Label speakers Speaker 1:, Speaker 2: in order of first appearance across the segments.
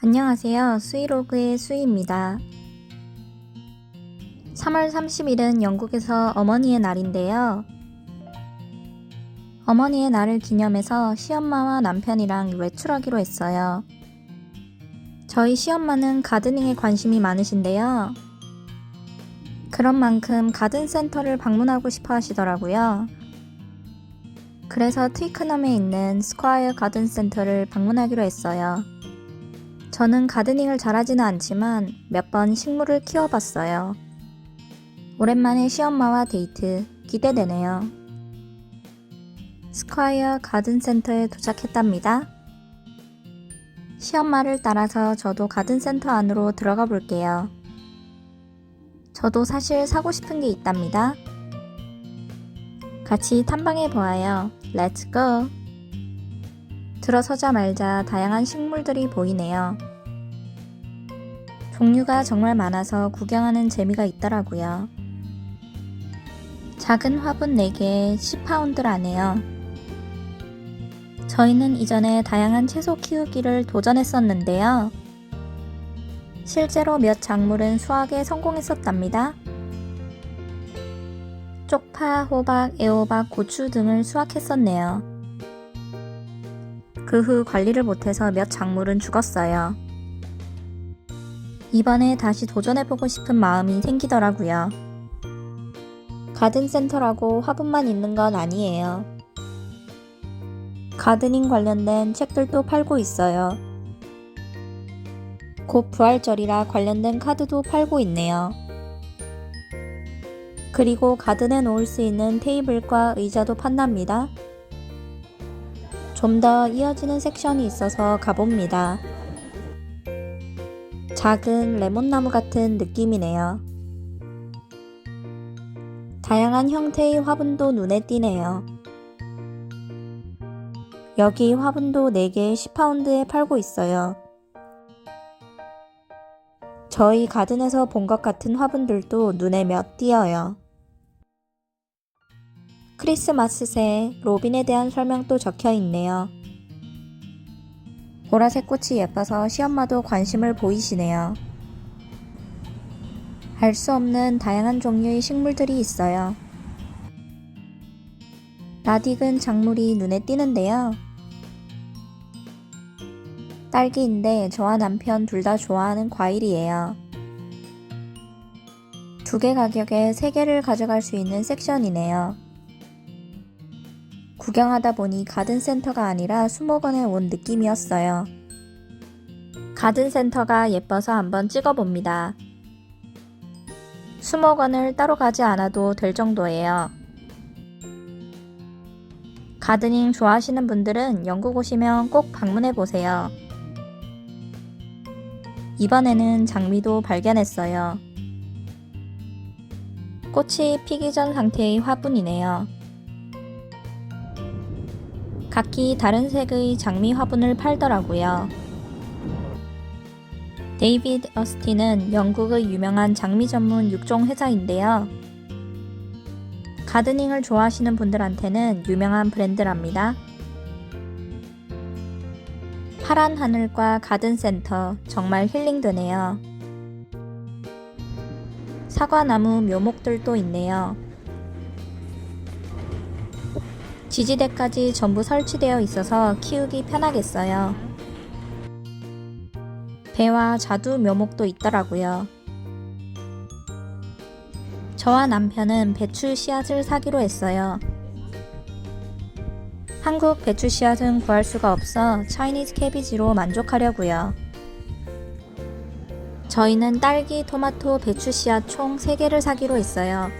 Speaker 1: 안녕하세요. 수이로그의 수이입니다. 3월 30일은 영국에서 어머니의 날인데요. 어머니의 날을 기념해서 시엄마와 남편이랑 외출하기로 했어요. 저희 시엄마는 가드닝에 관심이 많으신데요. 그런 만큼 가든 센터를 방문하고 싶어 하시더라고요. 그래서 트위크넘에 있는 스콰이어 가든 센터를 방문하기로 했어요. 저는 가드닝을 잘하지는 않지만 몇 번 식물을 키워봤어요. 오랜만에 시엄마와 데이트 기대되네요. 스콰이어 가든센터에 도착했답니다. 시엄마를 따라서 저도 가든센터 안으로 들어가 볼게요. 저도 사실 사고 싶은 게 있답니다. 같이 탐방해 보아요. 렛츠 고! 들어서자마자 다양한 식물들이 보이네요. 종류가 정말 많아서 구경하는 재미가 있더라고요. 작은 화분 4개에 10파운드 라네요. 저희는 이전에 다양한 채소 키우기를 도전했었는데요. 실제로 몇 작물은 수확에 성공했었답니다. 쪽파, 호박, 애호박, 고추 등을 수확했었네요. 그 후 관리를 못해서 몇 작물은 죽었어요. 이번에 다시 도전해보고 싶은 마음이 생기더라고요. 가든센터라고 화분만 있는 건 아니에요. 가드닝 관련된 책들도 팔고 있어요. 곧 부활절이라 관련된 카드도 팔고 있네요. 그리고 가든에 놓을 수 있는 테이블과 의자도 판답니다. 좀 더 이어지는 섹션이 있어서 가봅니다. 작은 레몬나무 같은 느낌이네요. 다양한 형태의 화분도 눈에 띄네요. 여기 화분도 4개에 10파운드에 팔고 있어요. 저희 가든에서 본 것 같은 화분들도 눈에 몇 띄어요. 크리스마스새 로빈에 대한 설명도 적혀 있네요. 보라색 꽃이 예뻐서 시엄마도 관심을 보이시네요. 알 수 없는 다양한 종류의 식물들이 있어요. 낯익은 작물이 눈에 띄는데요. 딸기인데 저와 남편 둘 다 좋아하는 과일이에요. 두 개 가격에 세 개를 가져갈 수 있는 섹션이네요. 구경하다 보니 가든센터가 아니라 수목원에 온 느낌이었어요. 가든센터가 예뻐서 한번 찍어봅니다. 수목원을 따로 가지 않아도 될 정도예요. 가드닝 좋아하시는 분들은 영국 오시면 꼭 방문해 보세요. 이번에는 장미도 발견했어요. 꽃이 피기 전 상태의 화분이네요. 각기 다른 색의 장미 화분을 팔더라고요. 데이비드 어스틴은 영국의 유명한 장미 전문 육종 회사인데요. 가드닝을 좋아하시는 분들한테는 유명한 브랜드랍니다. 파란 하늘과 가든 센터 정말 힐링되네요. 사과나무 묘목들도 있네요. 지지대까지 전부 설치되어 있어서 키우기 편하겠어요. 배와 자두 묘목도 있더라고요. 저와 남편은 배추 씨앗을 사기로 했어요. 한국 배추 씨앗은 구할 수가 없어 차이니즈 캐비지로 만족하려고요. 저희는 딸기, 토마토, 배추 씨앗 총 3개를 사기로 했어요.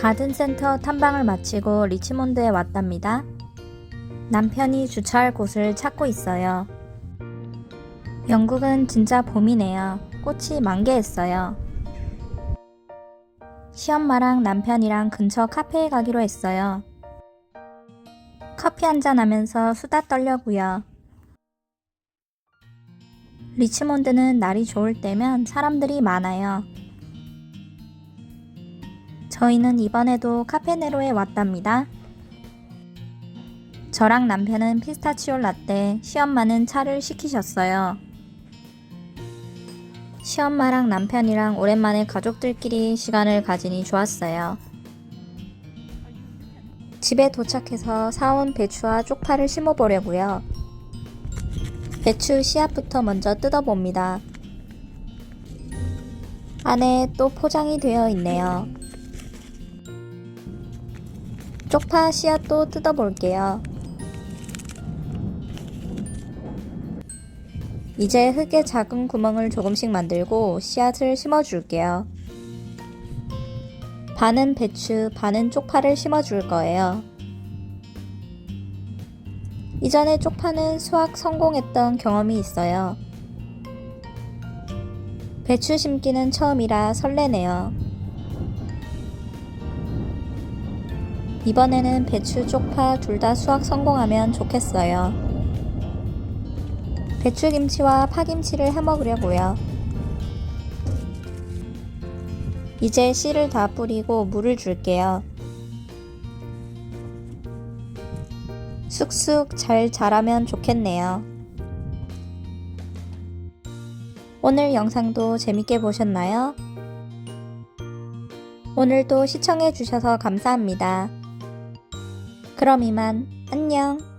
Speaker 1: 가든센터 탐방을 마치고 리치몬드에 왔답니다. 남편이 주차할 곳을 찾고 있어요. 영국은 진짜 봄이네요. 꽃이 만개했어요. 시엄마랑 남편이랑 근처 카페에 가기로 했어요. 커피 한잔 하면서 수다 떨려고요. 리치몬드는 날이 좋을 때면 사람들이 많아요. 저희는 이번에도 카페네로에 왔답니다. 저랑 남편은 피스타치오 라떼, 시엄마는 차를 시키셨어요. 시엄마랑 남편이랑 오랜만에 가족들끼리 시간을 가지니 좋았어요. 집에 도착해서 사온 배추와 쪽파를 심어보려고요. 배추 씨앗부터 먼저 뜯어봅니다. 안에 또 포장이 되어 있네요. 쪽파 씨앗도 뜯어볼게요. 이제 흙에 작은 구멍을 조금씩 만들고 씨앗을 심어줄게요. 반은 배추, 반은 쪽파를 심어줄 거예요. 이전에 쪽파는 수확 성공했던 경험이 있어요. 배추 심기는 처음이라 설레네요. 이번에는 배추, 쪽파 둘 다 수확 성공하면 좋겠어요. 배추김치와 파김치를 해 먹으려고요. 이제 씨를 다 뿌리고 물을 줄게요. 쑥쑥 잘 자라면 좋겠네요. 오늘 영상도 재밌게 보셨나요? 오늘도 시청해주셔서 감사합니다. 그럼 이만 안녕!